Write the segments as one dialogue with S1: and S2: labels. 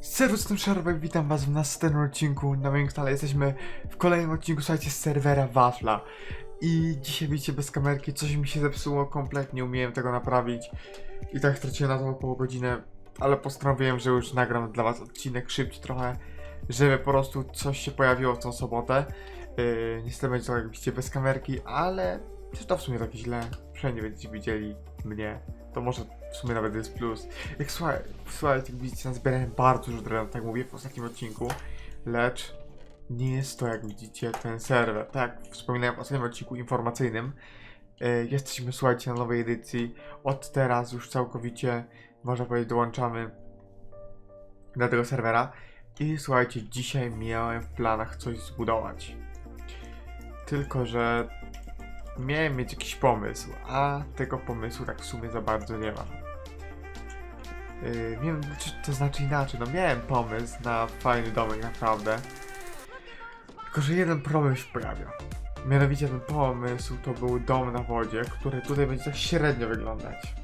S1: Serdecznie Szarbek, witam was w następnym odcinku na moim kanale. Jesteśmy w kolejnym odcinku, słuchajcie, z serwera Wafla. I dzisiaj widzicie bez kamerki, coś mi się zepsuło, kompletnie umiałem tego naprawić. I tak straciłem na to około godzinę, ale postanowiłem, że już nagram dla was odcinek szybciej trochę, żeby po prostu coś się pojawiło w tą sobotę. Yy, niestety będzie to jak widzicie bez kamerki, ale też to w sumie tak źle. Wszędzie będziecie widzieli mnie. To może w sumie nawet jest plus. Jak słuchaj, słuchajcie, jak widzicie, nazbierałem bardzo dużo drewna, tak mówię w ostatnim odcinku, lecz nie jest to, jak widzicie, ten serwer. Tak jak wspominałem w ostatnim odcinku informacyjnym, e, jesteśmy, słuchajcie, na nowej edycji. Od teraz już całkowicie, można powiedzieć, dołączamy do tego serwera. I słuchajcie, dzisiaj miałem w planach coś zbudować. Tylko, że miałem mieć jakiś pomysł, a tego pomysłu tak w sumie za bardzo nie mam. Yy, wiem, to znaczy inaczej. No miałem pomysł na fajny domek, naprawdę. Tylko, że jeden problem się pojawia. Mianowicie ten pomysł to był dom na wodzie, który tutaj będzie tak średnio wyglądać.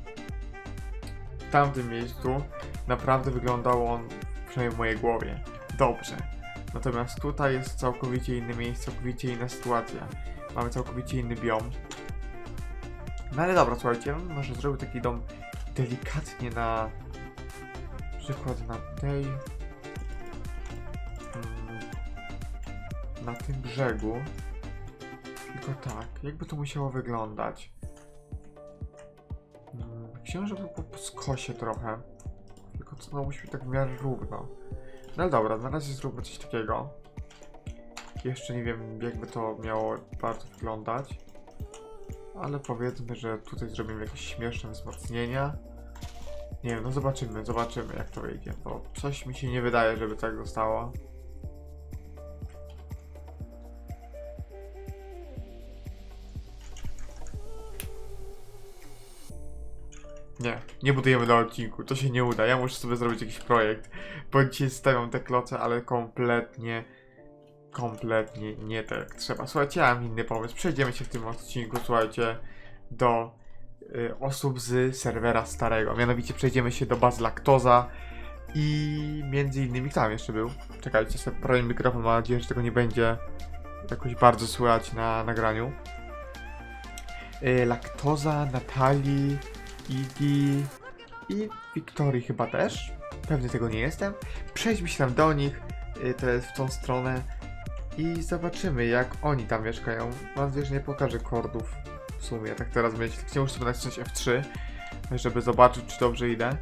S1: W tamtym miejscu naprawdę wyglądał on, przynajmniej w mojej głowie, dobrze. Natomiast tutaj jest całkowicie inne miejsce, całkowicie inna sytuacja. Mamy całkowicie inny biom. No ale dobra, słuchajcie, ja może zrobił taki dom delikatnie na przykład na tej mm, na tym brzegu. Tylko tak, jakby to musiało wyglądać. Mm, chciałem, żeby było po skosie trochę. Tylko to no, musi być tak w miarę równo. No dobra, na razie zróbmy coś takiego jeszcze nie wiem jakby to miało bardzo wyglądać ale powiedzmy, że tutaj zrobimy jakieś śmieszne wzmocnienia nie wiem, no zobaczymy, zobaczymy jak to wyjdzie, bo coś mi się nie wydaje, żeby tak zostało. Nie, nie budujemy na odcinku, to się nie uda, ja muszę sobie zrobić jakiś projekt, bo dzisiaj stawiam te kloce, ale kompletnie, kompletnie nie tak trzeba. Słuchajcie, ja mam inny pomysł, przejdziemy się w tym odcinku, słuchajcie, do y, osób z serwera starego. Mianowicie przejdziemy się do baz Laktoza i między innymi tam jeszcze był? Czekajcie, sobie prawie mikrofon, mam nadzieję, że tego nie będzie jakoś bardzo słychać na nagraniu. Y, Laktoza, Natalii, Iggy i Wiktorii chyba też. Pewnie tego nie jestem. Przejdźmy się tam do nich, y, to jest w tą stronę i zobaczymy jak oni tam mieszkają. Mam nadzieję, że nie pokażę kordów w sumie, tak teraz myślę. Chciałem sobie nacisnąć F3, żeby zobaczyć, czy dobrze idę.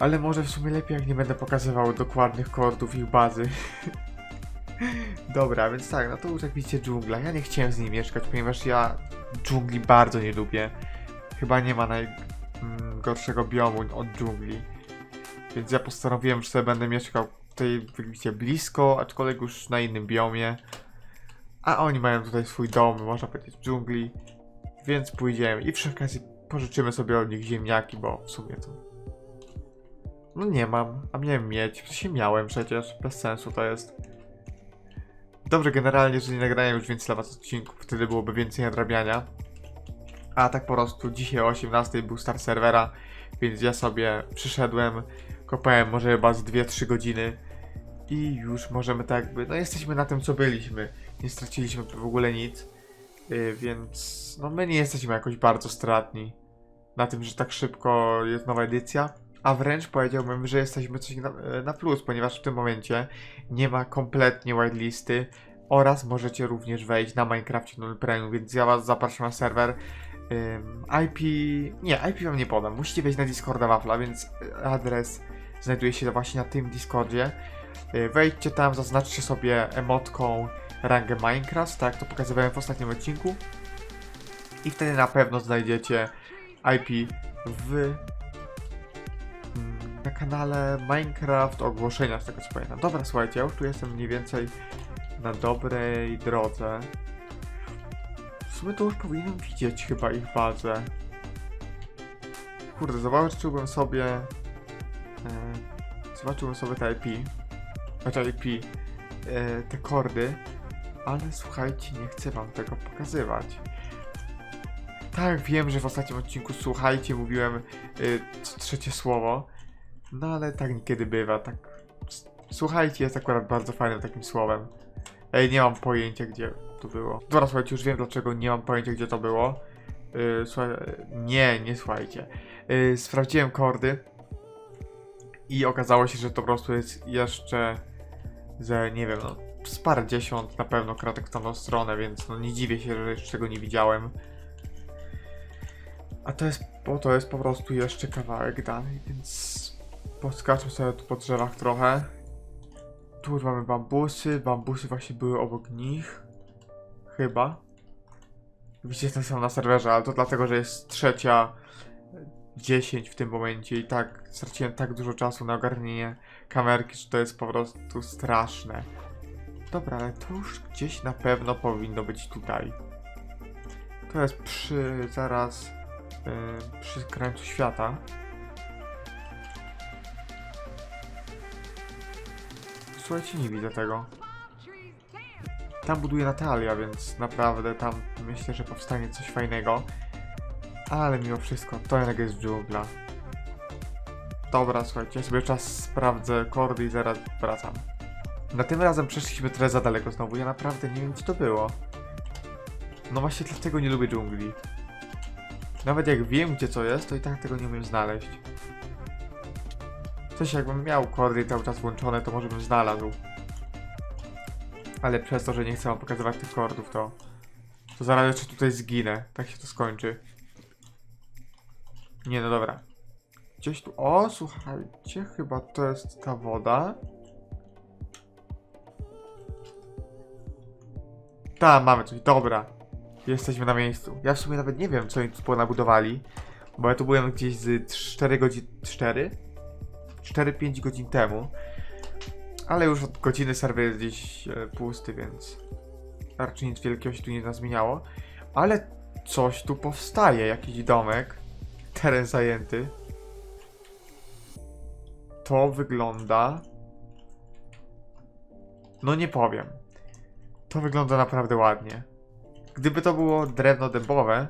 S1: Ale może w sumie lepiej, jak nie będę pokazywał dokładnych kordów ich bazy. Dobra, więc tak, no to już jak widzicie dżungla. Ja nie chciałem z nim mieszkać, ponieważ ja dżungli bardzo nie lubię. Chyba nie ma najgorszego biomu od dżungli. Więc ja postanowiłem, że sobie będę mieszkał tutaj widzicie blisko, aczkolwiek już na innym biomie. A oni mają tutaj swój dom, można powiedzieć, w dżungli. Więc pójdziemy i przy okazji pożyczymy sobie od nich ziemniaki, bo w sumie to... No nie mam, a miałem mieć. Sensie miałem przecież, bez sensu to jest. Dobrze, generalnie, że nie nagrałem już więcej dla was odcinków, wtedy byłoby więcej nadrabiania. A tak po prostu dzisiaj o 18 był start serwera, więc ja sobie przyszedłem, kopałem może chyba z 2-3 godziny i już możemy tak jakby, no jesteśmy na tym co byliśmy, nie straciliśmy w ogóle nic, yy, więc no my nie jesteśmy jakoś bardzo stratni na tym, że tak szybko jest nowa edycja, a wręcz powiedziałbym, że jesteśmy coś na, na plus, ponieważ w tym momencie nie ma kompletnie whitelisty oraz możecie również wejść na Minecraft Null Premium, więc ja was zapraszam na serwer. IP. Nie, IP wam nie podam. Musicie wejść na Discorda Wafla, więc y, adres znajduje się właśnie na tym Discordzie. Y, Wejdźcie tam, zaznaczcie sobie emotką rangę Minecraft, tak to pokazywałem w ostatnim odcinku. I wtedy na pewno znajdziecie IP w mm, na kanale Minecraft ogłoszenia, z tego co pamiętam. Dobra, słuchajcie, ja już tu jestem mniej więcej na dobrej drodze. W sumie to już powinienem widzieć chyba ich bazę. Kurde, zobaczyłbym sobie... E, zobaczyłbym sobie te IP. Znaczy IP. E, te kordy. Ale słuchajcie, nie chcę wam tego pokazywać. Tak, wiem, że w ostatnim odcinku słuchajcie, mówiłem y, trzecie słowo. No ale tak niekiedy bywa, tak. Słuchajcie, jest akurat bardzo fajnym takim słowem. Ej, nie mam pojęcia gdzie to było. Dobra, słuchajcie, już wiem dlaczego nie mam pojęcia gdzie to było. Yy, słuchaj, nie, nie słuchajcie. Yy, sprawdziłem kordy i okazało się, że to po prostu jest jeszcze ze, nie wiem, no, z dziesiąt na pewno kratek w tamtą stronę, więc no nie dziwię się, że jeszcze tego nie widziałem. A to jest, bo to jest po prostu jeszcze kawałek dalej, więc poskaczę sobie tu po drzewach trochę. Tu mamy bambusy, bambusy właśnie były obok nich. Chyba. Widzicie, jestem sam na serwerze, ale to dlatego, że jest trzecia 10 w tym momencie i tak straciłem tak dużo czasu na ogarnienie kamerki, że to jest po prostu straszne. Dobra, ale to już gdzieś na pewno powinno być tutaj. To jest przy zaraz yy, przy krańcu świata. Słuchajcie, nie widzę tego. Tam buduje Natalia, więc naprawdę tam myślę, że powstanie coś fajnego. Ale mimo wszystko, to jednak jest dżungla. Dobra, słuchajcie, ja sobie czas sprawdzę kordy i zaraz wracam. Na tym razem przeszliśmy trochę za daleko znowu, ja naprawdę nie wiem gdzie to było. No właśnie dlatego nie lubię dżungli. Nawet jak wiem gdzie co jest, to i tak tego nie umiem znaleźć. Coś jakbym miał kordy cały czas włączone, to może bym znalazł. Ale przez to, że nie chcę wam pokazywać tych kordów, to... To zaraz jeszcze tutaj zginę. Tak się to skończy. Nie, no dobra. Gdzieś tu... O, słuchajcie, chyba to jest ta woda. Ta, mamy coś. Dobra. Jesteśmy na miejscu. Ja w sumie nawet nie wiem, co oni tu ponabudowali. Bo ja tu byłem gdzieś z 4 godzin... 4? 4-5 godzin temu. Ale już od godziny serwer jest gdzieś e, pusty, więc raczej nic wielkiego się tu nie zmieniało. Ale coś tu powstaje, jakiś domek. Teren zajęty. To wygląda... No nie powiem. To wygląda naprawdę ładnie. Gdyby to było drewno dębowe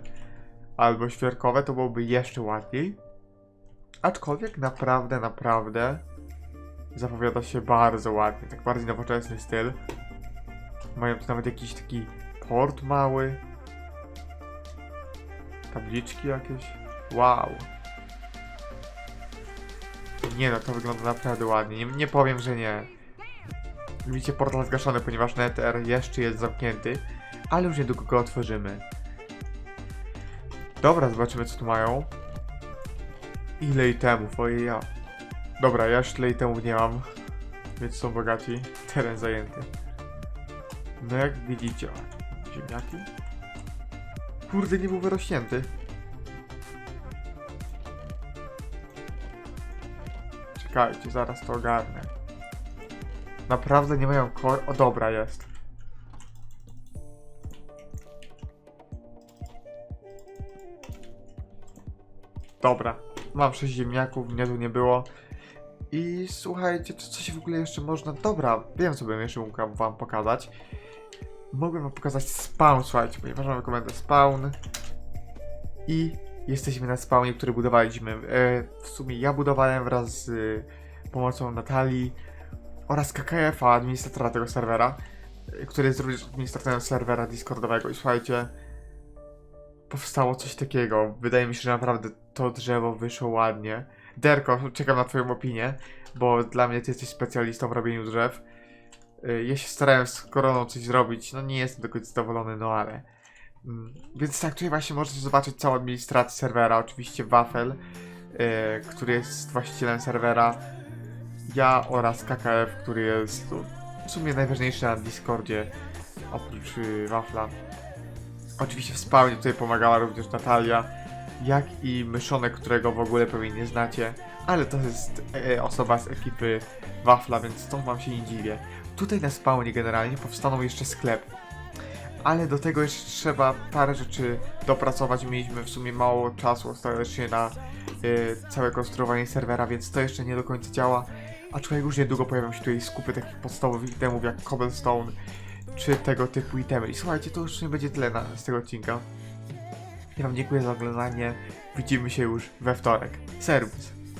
S1: albo świerkowe, to byłoby jeszcze ładniej. Aczkolwiek naprawdę, naprawdę zapowiada się bardzo ładnie. Tak bardziej nowoczesny styl. Mają tu nawet jakiś taki port mały. Tabliczki jakieś. Wow. Nie no, to wygląda naprawdę ładnie. Nie, nie powiem, że nie. Widzicie, portal zgaszony, ponieważ Nether jeszcze jest zamknięty, ale już niedługo go otworzymy. Dobra, zobaczymy co tu mają. Ile itemów, ojej ja. Dobra, ja już tyle itemów nie mam, więc są bogaci. Teren zajęty. No jak widzicie, ziemniaki. Kurde, nie był wyrośnięty. Czekajcie, zaraz to ogarnę. Naprawdę nie mają kor... O, dobra, jest. Dobra, mam 6 ziemniaków, mnie tu nie było. I słuchajcie, czy coś w ogóle jeszcze można... Dobra, wiem co bym jeszcze mógł wam pokazać. Mogłem wam pokazać spawn, słuchajcie, ponieważ mamy komendę spawn. I jesteśmy na spawnie, który budowaliśmy. E, w sumie ja budowałem wraz z e, pomocą Natalii oraz KKF-a, administratora tego serwera, e, który jest również administratorem serwera Discordowego. I słuchajcie, powstało coś takiego. Wydaje mi się, że naprawdę to drzewo wyszło ładnie. Derko, czekam na twoją opinię, bo dla mnie ty jesteś specjalistą w robieniu drzew. Ja się starałem z koroną coś zrobić, no nie jestem do końca zadowolony, no ale... Mm, Więc tak, tutaj właśnie możecie zobaczyć całą administrację serwera, oczywiście Wafel, y, który jest właścicielem serwera, ja oraz KKF, który jest tu w sumie najważniejszy na Discordzie, oprócz y, Wafla. Oczywiście w spawnie tutaj pomagała również Natalia, jak i Myszonek, którego w ogóle pewnie nie znacie, ale to jest e, osoba z ekipy Wafla, więc stąd wam się nie dziwię. Tutaj na spawnie generalnie powstaną jeszcze sklep, ale do tego jeszcze trzeba parę rzeczy dopracować. Mieliśmy w sumie mało czasu ostatecznie na e, całe konstruowanie serwera, więc to jeszcze nie do końca działa. Aczkolwiek już niedługo pojawią się tutaj skupy takich podstawowych itemów jak cobblestone czy tego typu itemy. I słuchajcie, to już nie będzie tyle na, z tego odcinka. Ja wam dziękuję za oglądanie. Widzimy się już we wtorek. Serwis.